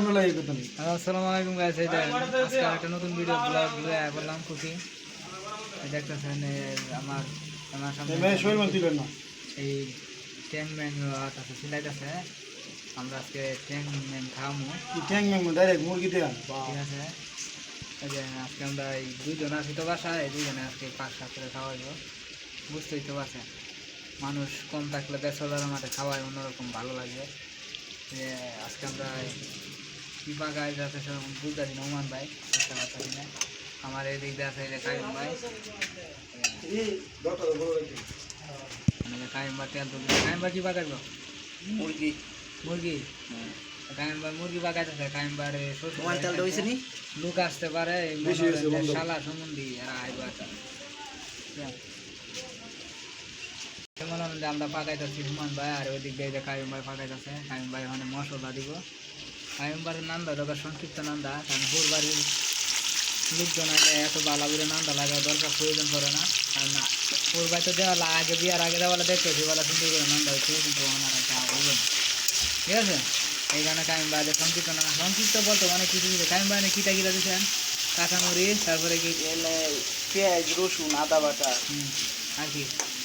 আমরা আসসালামু আলাইকুম গাইস এই আজকে একটা নতুন ভিডিও ব্লগ বললাম খুশি। এই দেখতেছেন আমার আমার সামনে মান না। এই ট্যাং ম্যাং আছে সিলাইতেছে আমরা আজকে ট্যাং ম্যাং কি ট্যাং ম্যাং ডাইরেক্ট মুরগি ঠিক আছে। আজকে আমরা এই দুইজন আছি তো বাসায় এই দুইজনে আজকে পাঁচ সাত করে খাওয়াইব। বুঝতেই তো মানুষ কম থাকলে বেসলার মাঠে খাওয়ায় অন্যরকম ভালো লাগে। যে আজকে আমরা কি বাগায় যাতে সেরকম বুঝতে না ওমান ভাই বুঝতে পারছি না। আমার এই দিক দিয়ে আছে যে কাইম ভাই। কাইম বা তেল তুলবে কাইম বা কি বাগাইব মুরগি। মুরগি? কাইম বা মুরগি বাগাইতেছে কাইম বারে তোমার তেলটা হয়েছে নি? লোক আসতে পারে হয়েছে, হয়। শালা সম্বন্ধী আইব আমরা পাকাইতেছি হুমান ভাই আর ওই দিক দিয়ে যে কায়ুম ভাই পাকাইতেছে কায়ুম ভাই ওখানে মশলা দিব। বাড়ির নান্দা দরকার সংক্ষিপ্ত নান্দা, কারণ পুর বাড়ির লোকজন এত বালা বুড়ে নান্দা লাগা দরকার, প্রয়োজন পড়ে না। কারণ না পুর বাড়ি তো দেওয়ালা আগে বিয়ার আগে দেওয়ালা দেখতেছি বেলা সুন্দর করে নান্দা হচ্ছে কিন্তু আমার একটা হইবে না। ঠিক আছে? এই গানে কায়ুম যে সংক্ষিপ্ত নান্দা, সংক্ষিপ্ত বলতো অনেক কিছু দিচ্ছে কায়ুম ভাই কিটা কিটা দিচ্ছেন কাঁচামরিচ, তারপরে কি পেঁয়াজ, রসুন, আদা বাটা। আর কি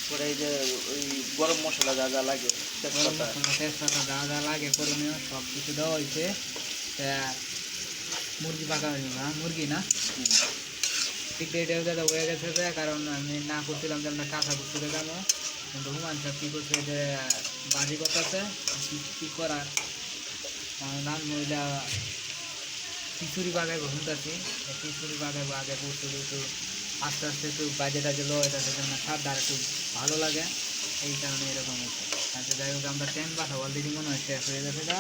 পরে এই যে ওই গরম মশলা যা যা লাগে তেজপাতা। তেজপাতা যা যা লাগে করণীয় সব কিছু দেওয়া হয়েছে। মুরগি পাকা হয়ে যাবে হ্যাঁ মুরগি না? ঠিক এটাও দাদা হয়ে গেছে কারণ আমি না করছিলাম যে আমরা কাঁচা করতে যাব। কিন্তু হুমান সাহেব কী করছে যে বাজি করতেছে কী করার? নাম মহিলা খিচুড়ি বাগাইব শুনতেছি খিচুড়ি আগে পড়তে একটু আস্তে আস্তে একটু বাজে টাজে লো হইতেছে যেন স্বাদটা একটু ভালো লাগে এই কারণে এরকম হচ্ছে। আচ্ছা যাই হোক আমরা ট্যাং বাসা অলরেডি মনে হয় শেষ হয়ে গেছে গা।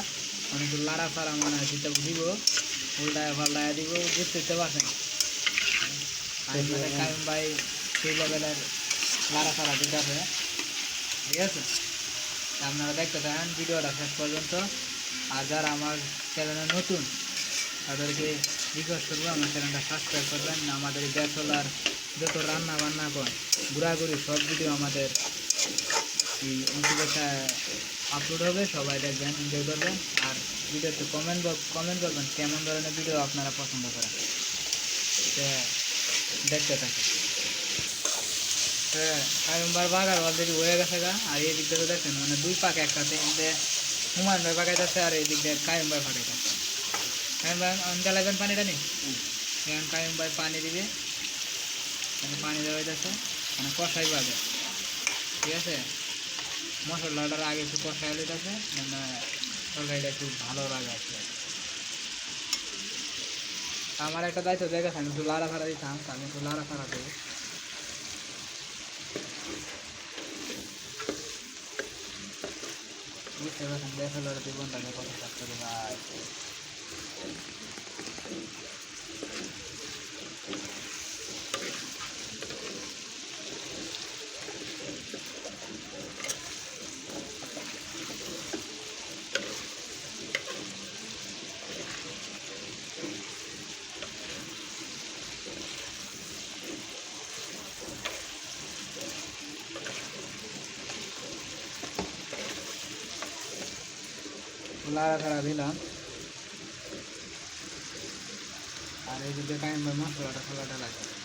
অনেক লাড়া ফাড়া মনে হয় সেটা দিব উল্টায় পাল্টায় দিব বুঝতে তো পারছেন আমি মানে কায়ম ভাই সেই লেভেলের লাড়া ফাড়া দিতেছে ঠিক আছে? আপনারা দেখতে থাকেন ভিডিওটা শেষ পর্যন্ত। আর যারা আমার চ্যানেলে নতুন তাদেরকে রিকোয়েস্ট করব, আমার চ্যানেলটা সাবস্ক্রাইব করবেন। আমাদের ব্যাচলার যত রান্না বান্না কর, ঘোরাঘুরি সব ভিডিও আমাদের এই আপলোড হবে, সবাই দেখবেন এনজয় করবেন। আর ভিডিওতে কমেন্ট কমেন্ট করবেন কেমন ধরনের ভিডিও আপনারা পছন্দ করেন। তো দেখতে থাকেন। কারণবার বাগার অলরেডি হয়ে গেছে গা, আর এই দিক থেকে দেখেন মানে দুই পাক একসাথে হুমায়ুন ভাই পাকাইতেছে, আর এই দিক দিয়ে কায়ুম ভাই ভাই অনকা লাগবেন পানিটা নেই এখন পানি দিবে। পানি দেওয়া হইতেছে। মানে কষাই পাবে ঠিক আছে? মশলাটার আগে একটু কষাই মানে তরকারিটা একটু ভালো লাগে আমার একটা দায়িত্ব আমি একটু লাড়া ফাড়া দিতাম আমি একটু লাড়া ফাড়া দেবো। বুঝতে পারছেন? দেখে লড়ে তুই কোনটাকে লাড়া ছাড়া দিলাম আর এই যে দেখাই মশলাটা খোলাটা লাগে